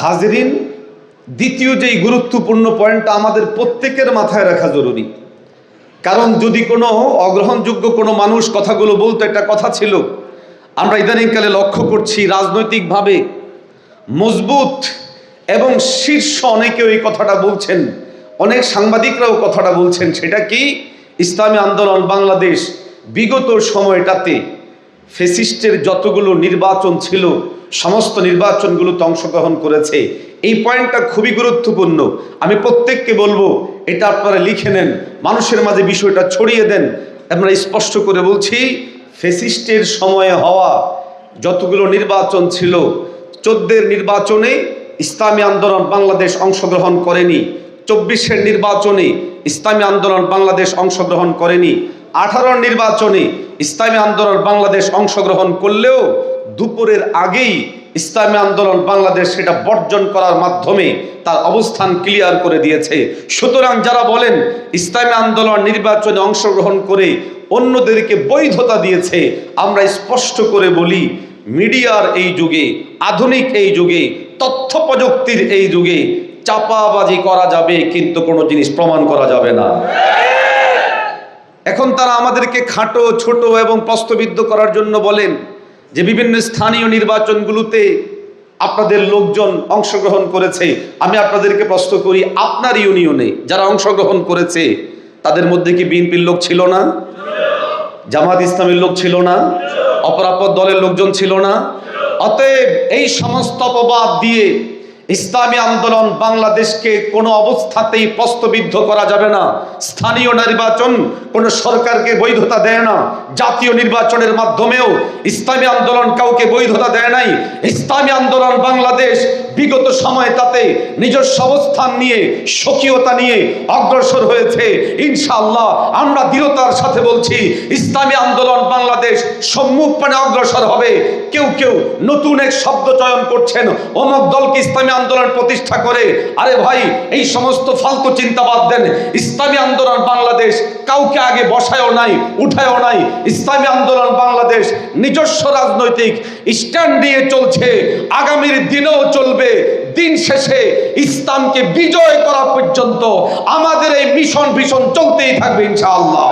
হাজরিন, দ্বিতীয় যেই গুরুত্বপূর্ণ পয়েন্টটা আমাদের প্রত্যেকের মাথায় রাখা জরুরি। কারণ যদি কোনো অগ্রহণযোগ্য কোনো মানুষ কথাগুলো বলতো, একটা কথা ছিল, আমরা ইদানিংকালে লক্ষ্য করছি রাজনৈতিকভাবে মজবুত এবং শীর্ষ অনেকেও এই কথাটা বলছেন, অনেক সাংবাদিকরাও কথাটা বলছেন, সেটা কি? ইসলামী আন্দোলন বাংলাদেশ বিগত সময়টাতে ফেসিস্টের যতগুলো নির্বাচন ছিল সমস্ত নির্বাচনগুলোতে অংশগ্রহণ করেছে। এই পয়েন্টটা খুবই গুরুত্বপূর্ণ। আমি প্রত্যেককে বলব, এটা আপনারা লিখে নেন, মানুষের মাঝে বিষয়টা ছড়িয়ে দেন। আমরা স্পষ্ট করে বলছি ফেসিস্টের সময়ে হওয়া যতগুলো নির্বাচন ছিল, চোদ্দের নির্বাচনে ইসলামী আন্দোলন বাংলাদেশ অংশগ্রহণ করেনি, চব্বিশের নির্বাচনে ইসলামী আন্দোলন বাংলাদেশ অংশগ্রহণ করেনি আঠারোর নির্বাচনে ইসলামী আন্দোলন বাংলাদেশ অংশগ্রহণ করলেও দুপুরের আগেই ইসলামী আন্দোলন বাংলাদেশ সেটা বর্জন করার মাধ্যমে তার অবস্থান ক্লিয়ার করে দিয়েছে। সুতরাং যারা বলেন ইসলামী আন্দোলন নির্বাচনে অংশগ্রহণ করে অন্যদেরকে বৈধতা দিয়েছে, আমরা স্পষ্ট করে বলি, মিডিয়ার এই যুগে, আধুনিক এই যুগে, তথ্য প্রযুক্তির এই যুগে চাপাবাজি করা যাবে, কিন্তু কোনো জিনিস প্রমাণ করা যাবে না। এখন তারা আমাদেরকে খাটো, ছোট এবং প্রস্তবিদ্ধ করার জন্য বলেন যে বিভিন্ন স্থানীয় নির্বাচনগুলোতে আপনাদের লোকজন অংশগ্রহণ করেছে। আমি আপনাদেরকে প্রশ্ন করি, আপনার ইউনিয়নে যারা অংশগ্রহণ করেছে, তাদের মধ্যে কি বিএনপির লোক ছিল না? জামাত ইসলামের লোক ছিল না? অপরাপর দলের লোকজন ছিল না? অতএব এই সমস্ত অপবাদ দিয়ে ইসলামী আন্দোলন বাংলাদেশকে কোনো অবস্থাতেই প্রস্তবিদ্ধ করা যাবে না। স্থানীয় নির্বাচন কোনো সরকারকে বৈধতা দেয় না। জাতীয় নির্বাচনের মাধ্যমেও ইসলামী আন্দোলন কাউকে বৈধতা দেয় নাই। ইসলামী আন্দোলন বাংলাদেশ বিগত সময় তাতে নিজস্ব অবস্থান নিয়ে, স্বকীয়তা নিয়ে অগ্রসর হয়েছে। ইনশাআল্লাহ আমরা দৃঢ়তার সাথে বলছি, ইসলামী আন্দোলন বাংলাদেশ সম্মুখ পানে অগ্রসর হবে। কেউ কেউ নতুন এক শব্দ চয়ন করছেন। অমক দলকে ইসলামী আন্দোলন প্রতিষ্ঠা করে, আরে ভাই, এই সমস্ত ফালতু চিন্তাবাদ দেন। ইসলামী আন্দোলন বাংলাদেশ কাউকে আগে বসায়ও নাই, উঠায়ও নাই। ইসলামী আন্দোলন বাংলাদেশ নিজস্ব রাজনৈতিক স্ট্যান্ড নিয়ে চলছে, আগামীর দিনেও চলবে। দিন শেষে ইসলামকে বিজয় করা পর্যন্ত আমাদের এই মিশন ভীষণ চলতেই থাকবে, ইনশাআল্লাহ।